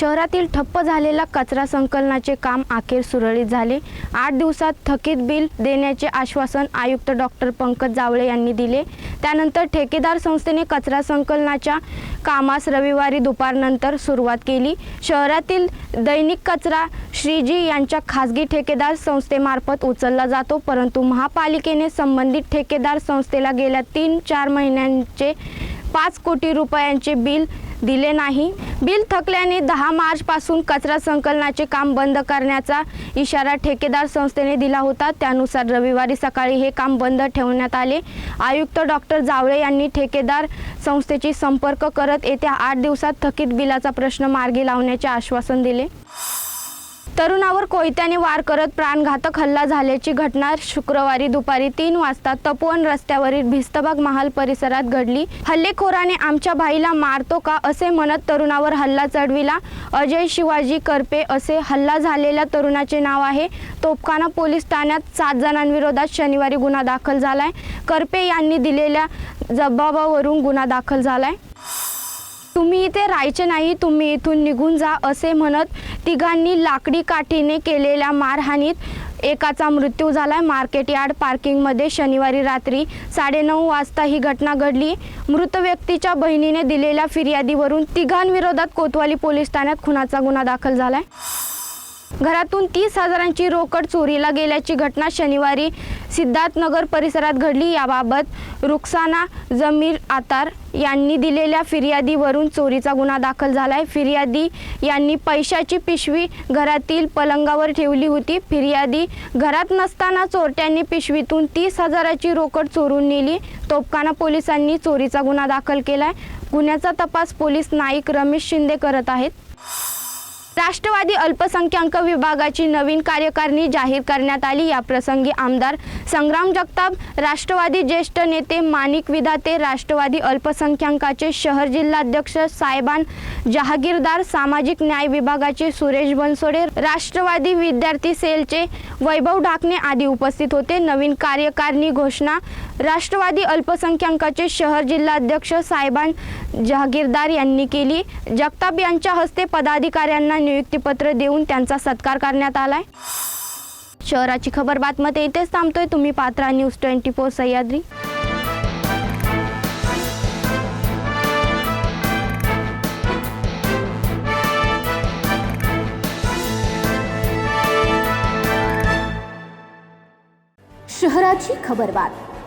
शहरातील ठप्प झालेला कचरा संकलनाचे काम अखेर सुरळीत झाले. आठ दिवसात थकीत बिल देण्याचे आश्वासन आयुक्त डॉक्टर पंकज जावळे यांनी दिले. त्यानंतर ठेकेदार संस्थेने कचरा संकलनाच्या कामास रविवारी दुपारनंतर सुरुवात केली. शहरातील दैनिक कचरा श्रीजी यांच्या खासगी ठेकेदार संस्थेमार्फत उचलला जातो परंतु महापालिकेने संबंधित ठेकेदार संस्थेला गेल्या तीन चार महिन्यांचे पाच कोटी रुपयांचे बिल दिले नाही. बिल थकल्याने दहा मार्चपासून कचरा संकलनाचे काम बंद करण्याचा इशारा ठेकेदार संस्थेने दिला होता. त्यानुसार रविवारी सकाळी हे काम बंद ठेवण्यात आले. आयुक्त डॉक्टर जावळे यांनी ठेकेदार संस्थेची संपर्क करत येत्या आठ दिवसात थकीत बिलाचा प्रश्न मार्गी लावण्याचे आश्वासन दिले. तरुणावर कोयत्याने वार करत प्राणघातक हल्ला झाल्याची घटना शुक्रवारी दुपारी तीन वाजता तपोवन रस्त्यावरील भिस्तबाग महाल परिसरात घडली. हल्लेखोराने आमच्या भाईला मारतो का असे म्हणत तरुणावर हल्ला चढविला. अजय शिवाजी करपे असे हल्ला झालेल्या तरुणाचे नाव आहे. तोपखाना पोलीस ठाण्यात सात जणांविरोधात शनिवारी गुन्हा दाखल झालाय. करपे यांनी दिलेल्या जबाबावरून गुन्हा दाखल झालाय. तुम्ही इथे राहायचे नाही तुम्ही इथून निघून जा असे म्हणत तिघांनी लाकडी काठीने केलेल्या मारहाणीत एकाचा मृत्यू झालाय. मार्केट यार्ड पार्किंगमध्ये शनिवारी रात्री साडेनऊ वाजता ही घटना घडली. मृत व्यक्तीच्या बहिणीने दिलेल्या फिर्यादीवरून तिघांविरोधात कोतवाली पोलीस ठाण्यात खुनाचा गुन्हा दाखल झालाय. घरातून तीस हजारांची रोकड चोरीला गेल्याची घटना शनिवारी सिद्धार्थनगर परिसरात घडली. याबाबत रुक्साना जमीर आतार यांनी दिलेल्या फिर्यादीवरून चोरीचा गुन्हा दाखल झाला आहे फिर्यादी यांनी पैशाची पिशवी घरातील पलंगावर ठेवली होती. फिर्यादी घरात नसताना चोरट्यांनी पिशवीतून तीस हजाराची रोकड चोरून नेली. तोपखाना पोलिसांनी चोरीचा गुन्हा दाखल केला आहे गुन्ह्याचा तपास पोलीस नाईक रमेश शिंदे करत आहेत. राष्ट्रवादी अल्पसंख्याक विभागाची नवीन कार्यकारिणी जाहीर करण्यात आली. या प्रसंगी आमदार संग्राम जगताप राष्ट्रवादी ज्येष्ठ नेते माणिक विधाते राष्ट्रवादी अल्पसंख्याकाचे शहर जिल्हाध्यक्ष साहेबान जहागीरदार सामाजिक न्याय विभागाचे सुरेश बनसोडे राष्ट्रवादी विद्यार्थी सेलचे वैभव ढाकणे आदी उपस्थित होते. नवीन कार्यकारिणी घोषणा राष्ट्रवादी अल्पसंख्याकाचे शहर जिल्हाध्यक्ष साहेबान जहागीरदार यांनी केली. जगताप यांच्या हस्ते पदाधिकाऱ्यांना नियुक्तीपत्र देऊन त्यांचा सत्कार करण्यात आलाय. शहराची खबर बातमध्ये इथेच थांबतोय. तुम्ही पात्रा न्यूज ट्वेंटी फोर सह्याद्री. शहराची खबरबात